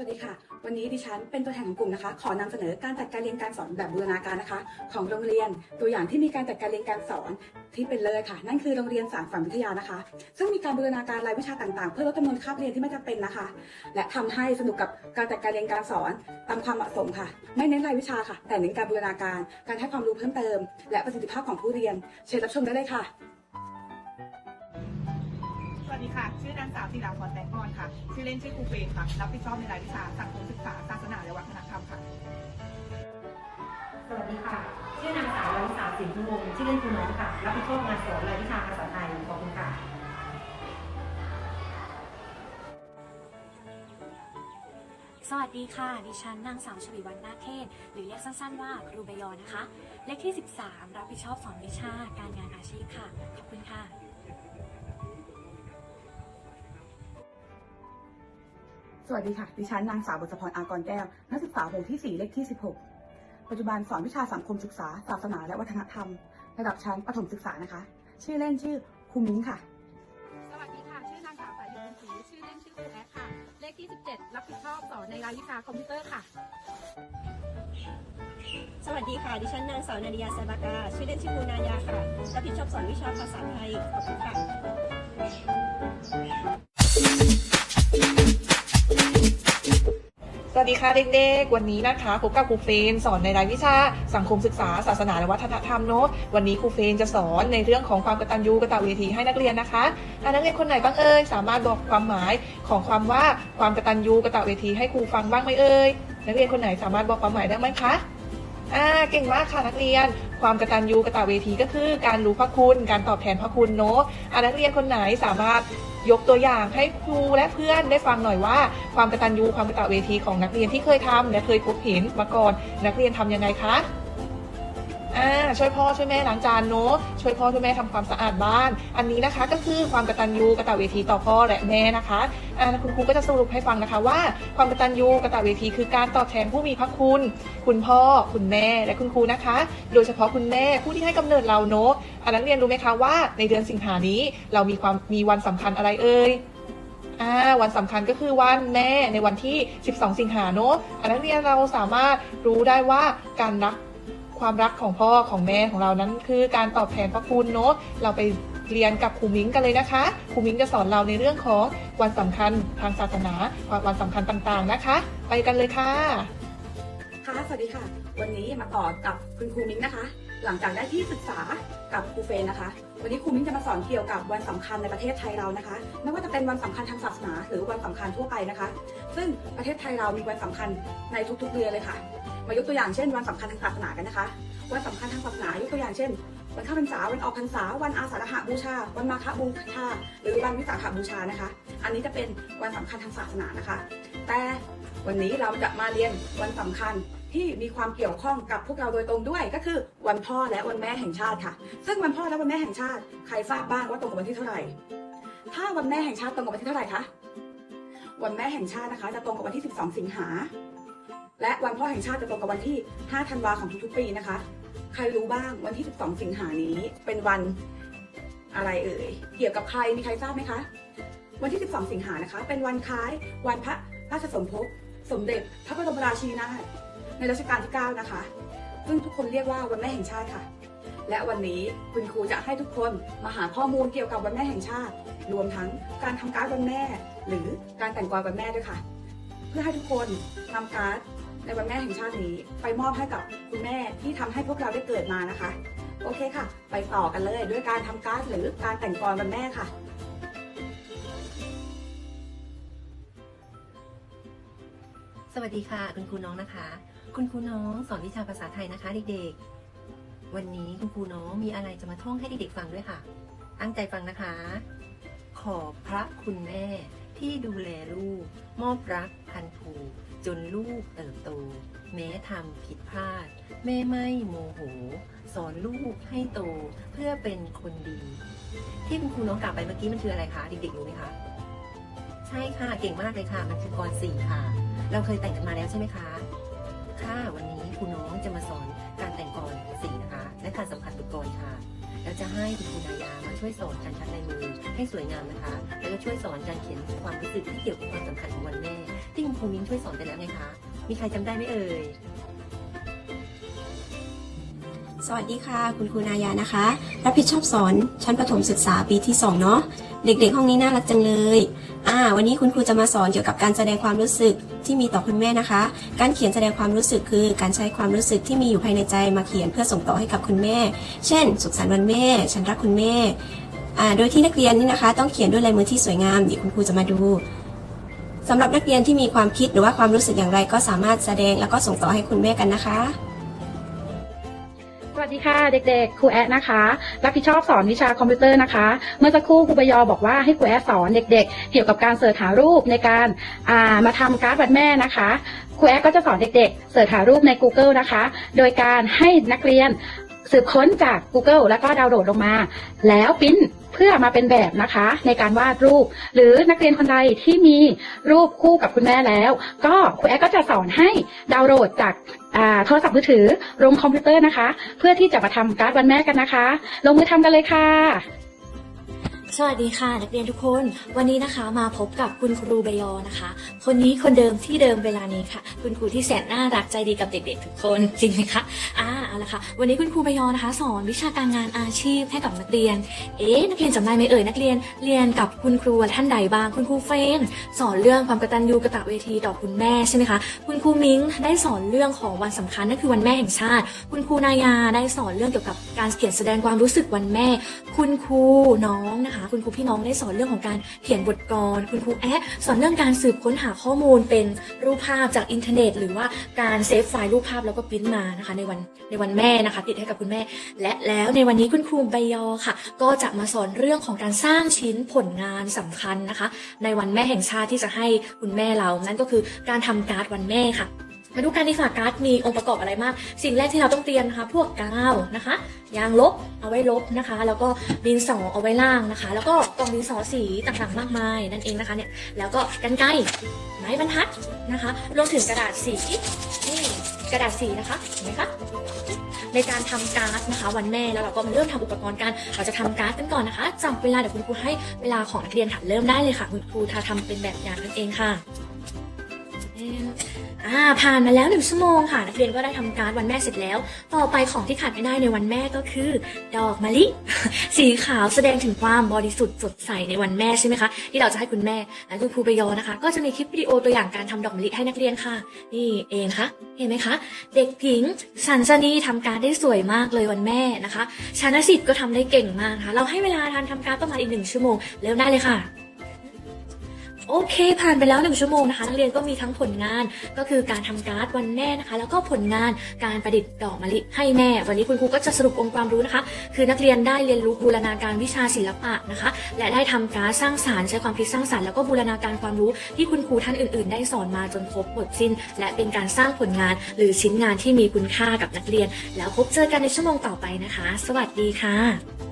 วัสดีค่ะ วันนี้ดิฉันเป็นตัวแทนของกลุ่มนะคะ ขอนำเสนอการจัดการเรียนการสอนแบบบูรณาการนะคะ ของโรงเรียนตัวอย่างที่มีการจัดการเรียนการสอนที่เป็นเลยค่ะ นั่นคือโรงเรียนสารฝันวิทยานะคะ ซึ่งมีการบูรณาการรายวิชาต่างๆ เพื่อลดจำนวนคาบเรียนที่ไม่จำเป็นนะคะ และทำให้สนุกกับการจัดการเรียนการสอนตามความเหมาะสมค่ะ ไม่เน้นรายวิชาค่ะ แต่เน้นการบูรณาการ การให้ความรู้เพิ่มเติม และประสิทธิภาพของผู้เรียน เชิญรับชมได้เลยค่ะางสาวศิลาพรแตงอ่อนค่ะ ชื่อเล่นชื่อครูเฟรนค่ะ รับผิดชอบในรายวิชาสังคมศึกษา ศาสนา และวัฒนธรรมค่ะ สวัสดีค่ะ ชื่อนางสาววริษาสินทุวงศ์ชื่อเล่นคุณน้องค่ะ รับผิดชอบงานสอนรายวิชาภาษาไทย ขอบคุณค่ะสวัสดีค่ะ ดิฉันนางสาวชวีวันนาคเทศ หรือเรียกสั้นๆว่าครูใบยอนะคะ เลขที่ 13 รับผิดชอบสอนวิชาการงานอาชีพค่ะ ขอบคุณค่ะ สวัสดีค่ะ ดิฉันนางสาวบุษพรอากรแก้ว นักศึกษาหมู่ที่ 4 เลขที่ 16 ปัจจุบันสอนวิชาสังคมศึกษา ศาสนาและวัฒนธรรม ระดับชั้นประถมศึกษานะคะ ชื่อเล่นชื่อครูมิ้งค่ะ สวัสดีค่ะ ชื่อนางสาวสายยุนศรีชื่อเล่นชื่อครูแอดค่ะ เลขที่ 17 รับผิดชอบสอนในรายวิชาคอมพิวเตอร์ค่ะ สวัสดีค่ะ ดิฉันนางสาวนาดิยาไซบากา ชื่อเล่นชื่อปูนายาค่ะ รับผิดชอบสอนวิชาภาษาไทยขอบคุณค่ะ ดีค่ะเด็กๆ วันนี้นะคะพบกับครูเฟนสอนในรายวิชาสังคมศึกษา ศาสนาและวัฒนธรรมเนอะวันนี้ครูเฟนจะสอนในเรื่องของความกตัญญูกตเวทีให้นักเรียนนะคะอะนักเรียนคนไหนบ้างเอ่ยสามารถบอกความหมายของความว่าความกตัญญูกตเวทีให้ครูฟังบ้างไหมเอ่ยนักเรียนคนไหนสามารถบอกความหมายได้ไหมคะ อ่าเก่งมากค่ะนักเรียน ความกระตันยูกระตเวทีก็คือ การรู้พระคุณ การตอบแทนพระคุณเนาะอ่านักเรียนคนไหนสามารถยกตัวอย่างให้ครูและเพื่อนได้ฟังหน่อยว่า ความกระตันยูความกระตเวทีของนักเรียนที่เคยทำและเคยพบเห็นมาก่อนนักเรียนทำยังไงคะ อ่าช่วยพ่อช่วยแม่ล้างจานเนอะช่วยพ่อช่วยแม่ทำความสะอาดบ้าน อันนี้นะคะก็คือความกตัญญูกตเวทีต่อพ่อและแม่นะคะอ่าคุณครูก็จะสรุปให้ฟังนะคะว่า ความกตัญญูกตเวทีคือการตอบแทนผู้มีพระคุณ คุณพ่อคุณแม่และคุณครูนะคะ โดยเฉพาะคุณแม่ผู้ที่ให้กำเนิดเราเนอะอันนั้นเรียนรู้ไหมคะว่า ในเดือนสิงหานี้เรามีความมีวันสำคัญอะไรเอ่ยวันสำคัญก็คือวันแม่ในวันที่ 12 สิงหาเนอะอันนั้นเรียนเราสามารถรู้ได้ว่าการรัก ความรักของพ่อของแม่ของเรานั้นคือการตอบแทนพระคุณเนอะเราไปเรียนกับครูมิ้งกันเลยนะคะครูมิ้งจะสอนเราในเรื่องของวันสำคัญทางศาสนาวันสำคัญต่างๆนะคะ ไปกันเลยค่ะค่ะสวัสดีค่ะ วันนี้มาต่อกับคุณครูมิ้งนะคะ หลังจากได้ที่ศึกษากับครูเฟนนะคะ วันนี้ครูมิ้งจะมาสอนเกี่ยวกับวันสำคัญในประเทศไทยเรานะคะ ไม่ว่าจะเป็นวันสำคัญทางศาสนา หรือวันสำคัญทั่วไปนะคะ ซึ่งประเทศไทยเรามีวันสำคัญในทุกๆเดือนเลยค่ะ มายกตัวอย่างเช่น วันสำคัญทางศาสนากันนะคะ วันสำคัญทางศาสนายกตัวอย่างเช่น วันข้าพรรษา วันออกพรรษา วันอาสาฬหบูชา วันมาฆบูชา หรือวันวิสาขบูชานะคะ อันนี้จะเป็นวันสำคัญทางศาสนานะคะ แต่วันนี้เราจะมาเรียนวันสำคัญที่มีความเกี่ยวข้องกับพวกเราโดยตรงด้วย ก็คือวันพ่อและวันแม่แห่งชาติค่ะ ซึ่งวันพ่อและวันแม่แห่งชาติใครทราบบ้างว่าตรงกับวันที่เท่าไหร่ ถ้าวันแม่แห่งชาติตรงกับวันที่เท่าไหร่คะ วันแม่แห่งชาตินะคะ จะตรงกับวันที่ 12 สิงหา และวันพ่อแห่งชาติจะตรงกับวันที่ 5 ธันวาของทุกๆ ปีนะคะ ใครรู้บ้างวันที่ 12 สิงหานี้เป็นวันอะไรเอ่ย เกี่ยวกับใครมีใครทราบไหมคะ วันที่ 12 สิงหานะคะ เป็นวันคล้ายวันพระราชสมภพสมเด็จพระบรมราชินีนาถในรัชกาลที่ 9 นะคะ ซึ่งทุกคนเรียกว่าวันแม่แห่งชาติค่ะ และวันนี้คุณครูจะให้ทุกคนมาหาข้อมูลเกี่ยวกับวันแม่แห่งชาติ รวมทั้งการทำการ์ดวันแม่ หรือการแต่งกรวันแม่ด้วยค่ะ เพื่อให้ทุกคนนำการ์ด ในวันแม่แห่งชาตินี้ ไปมอบให้กับคุณแม่ที่ทำให้พวกเราได้เกิดมานะคะ โอเคค่ะ ไปต่อกันเลยด้วยการทำการ์ดหรือการแต่งกรวันแม่ค่ะสวัสดีค่ะคุณครูน้องนะคะ คุณครูน้องสอนวิชาภาษาไทยนะคะเด็กๆ วันนี้คุณครูน้องมีอะไรจะมาท่องให้เด็กๆฟังด้วยค่ะ ตั้งใจฟังนะคะ ขอบพระคุณแม่ที่ดูแลลูก มอบรัก พันผูกจนลูกเติบโต แม้ทำผิดพลาด แม่ไม่โมโห สอนลูกให้โตเพื่อเป็นคนดี ที่คุณครูน้องกล่าวไปเมื่อกี้มันคืออะไรคะเด็กๆรู้ไหมคะใช่ค่ะเก่งมากเลยค่ะมันคือกรสี่ค่ะ เราเคยแต่งกันมาแล้วใช่ไหมคะค่ะวันนี้คุณน้องจะมาสอนการแต่งกรสีนะคะ และการสัมพันธ์ตุกรค่ะ แล้วจะให้คุณครูนายามาช่วยสอนการชัดลายมือให้สวยงามนะคะ แล้วก็ช่วยสอนการเขียนความรู้สึกที่เกี่ยวกับความสำคัญของวันแม่ ที่คุณครูครูมิ้นช่วยสอนไปแล้วไงคะ มีใครจำได้ไหมเอ่ยสวัสดีค่ะ คุณครูนายานะคะ รับผิดชอบสอนชั้นประถมศึกษาปีที่2เนาะเด็กๆ ห้องนี้น่ารักจังเลยอ่าวันนี้คุณครูจะมาสอนเกี่ยวกับการแสดงความรู้สึก ที่มีต่อคุณแม่นะคะ การเขียนแสดงความรู้สึกคือ การใช้ความรู้สึกที่มีอยู่ภายในใจมาเขียนเพื่อส่งต่อให้กับคุณแม่ เช่น สุขสันต์วันแม่ ฉันรักคุณแม่ โดยที่นักเรียนนี่นะคะ ต้องเขียนด้วยลายมือที่สวยงามเดี๋ยวคุณครูจะมาดูสำหรับนักเรียนที่มีความคิดหรือว่าความรู้สึกอย่างไรก็สามารถแสดงแล้วก็ส่งต่อให้คุณแม่กันนะคะ ดีค่ะเด็กๆ ครูแอะนะคะ รับผิดชอบสอนวิชาคอมพิวเตอร์นะคะ เมื่อสักครู่ครูปยอบอกว่าให้ครูแอะสอนเด็กๆ เกี่ยวกับการเสิร์ชหารูปในการามาทำการ์ดวันแม่นะคะครูแอะก็จะสอนเด็กๆ เสิร์ชหารูปใน Google นะคะ โดยการให้นักเรียน สืบค้นจาก Google แล้วก็ดาวน์โหลดลงมา แล้วปริ้นเพื่อมาเป็นแบบนะคะ ในการวาดรูป หรือนักเรียนคนใดที่มีรูปคู่กับคุณแม่แล้ว ก็ครูแอะก็จะสอนให้ดาวน์โหลดจากอ่าโทรศัพท์มือถือลงคอมพิวเตอร์นะคะ เพื่อที่จะมาทำการ์ดวันแม่กันนะคะ ลงมือทำกันเลยค่ะสวัสดีค่ะนักเรียนทุกคน วันนี้นะคะมาพบกับคุณครูใบยอนะคะ คนนี้คนเดิมที่เดิมเวลานี้ค่ะ คุณครูที่แสนน่ารักใจดีกับเด็กๆทุกคนจริงไหมคะอ่า เอาละค่ะ วันนี้คุณครูใบยอนะคะ สอนวิชาการงานอาชีพให้กับนักเรียน เอ๊ะนักเรียนจำได้ไหมเอ่ยนักเรียนเรียนกับคุณครูท่านใดบ้างคุณครูเฟนสอนเรื่องความกตัญญูกตเวทีต่อคุณแม่ใช่ไหมคะคุณครูมิ้งได้สอนเรื่องของวันสำคัญนั่นคือวันแม่แห่งชาติ คุณครูนายาได้สอนเรื่องเกี่ยวกับการเขียนแสดงความรู้สึกวันแม่ คุณครูน้องนะคะ คุณครูพี่น้องได้สอนเรื่องของการเขียนบทกลคุณครูแอะสอนเรื่องการสืบค้นหาข้อมูลเป็นรูปภาพจากอินเทอร์เน็ต หรือว่าการเซฟไฟล์รูปภาพแล้วก็ปริ้นมานะคะในวันในวันแม่นะคะติดให้กับคุณแม่ และแล้วในวันนี้คุณครูใบยอค่ะ ก็จะมาสอนเรื่องของการสร้างชิ้นผลงานสำคัญนะคะ ในวันแม่แห่งชาติที่จะให้คุณแม่เรา นั่นก็คือการทำการ์ดวันแม่ค่ะมาดูกันดีค่ะการ์ดมีองค์ประกอบอะไรมาก สิ่งแรกที่เราต้องเตรียมนะคะ พวกกาวนะคะ ยางลบเอาไว้ลบนะคะ แล้วก็ดินสอเอาไว้ล่างนะคะ แล้วก็กล่องดินสอสีต่างๆมากมายนั่นเองนะคะเนี่ย แล้วก็กันไกไม้บรรทัดนะคะ รวมถึงกระดาษสีนี่กระดาษสีนะคะ เห็นไหมคะ ในการทำการ์ดนะคะ วันแม่แล้วเราก็มาเริ่มทำอุปกรณ์กันเราจะทำการ์ดกันก่อนนะคะจำเวลาเดี๋ยวคุณครูให้เวลาของนักเรียนค่ะเริ่มได้เลยค่ะ คุณครูทาทำเป็นแบบอย่างนั่นเองค่ะ อ่าผ่านมาแล้วหนึ่งชั่วโมงค่ะนักเรียนก็ได้ทำการวันแม่เสร็จแล้ว ต่อไปของที่ขาดไม่ได้ในวันแม่ก็คือ ดอกมะลิ สีขาวแสดงถึงความบริสุทธิ์สดใสในวันแม่ใช่ไหมคะที่เราจะให้คุณแม่และคุณครูไปยอนะคะ ก็จะมีคลิปวิดีโอตัวอย่างการทำดอกมะลิให้นักเรียนค่ะ นี่เองคะเห็นไหมคะ เด็กหญิงสันสนีทำการได้สวยมากเลยวันแม่นะคะชานสิทธิ์ก็ทำได้เก่งมากนะคะเราให้เวลาทานทำการประมาณอีกหนึ่งชั่วโมงเริ่มได้เลยค่ะ โอเค ผ่านไปแล้วหนึ่งชั่วโมงนะคะนักเรียนก็มีทั้งผลงานก็คือการทำการ์ดวันแม่นะคะ แล้วก็ผลงานการประดิษฐ์ดอกมะลิให้แม่ วันนี้คุณครูก็จะสรุปองค์ความรู้นะคะ คือนักเรียนได้เรียนรู้บูรณาการวิชาศิลปะนะคะ และได้ทำการดสร้างสารรค์ใช้ความคิดสร้างสรรค์แล้วก็บูรณาการความรู้ที่คุณครูท่านอื่น ๆ ได้สอนมาจนครบหมดสิ้น และเป็นการสร้างผลงานหรือชิ้นงานที่มีคุณค่ากับนักเรียน แล้วพบเจอกันในชั่วโมงต่อไปนะคะ สวัสดีค่ะ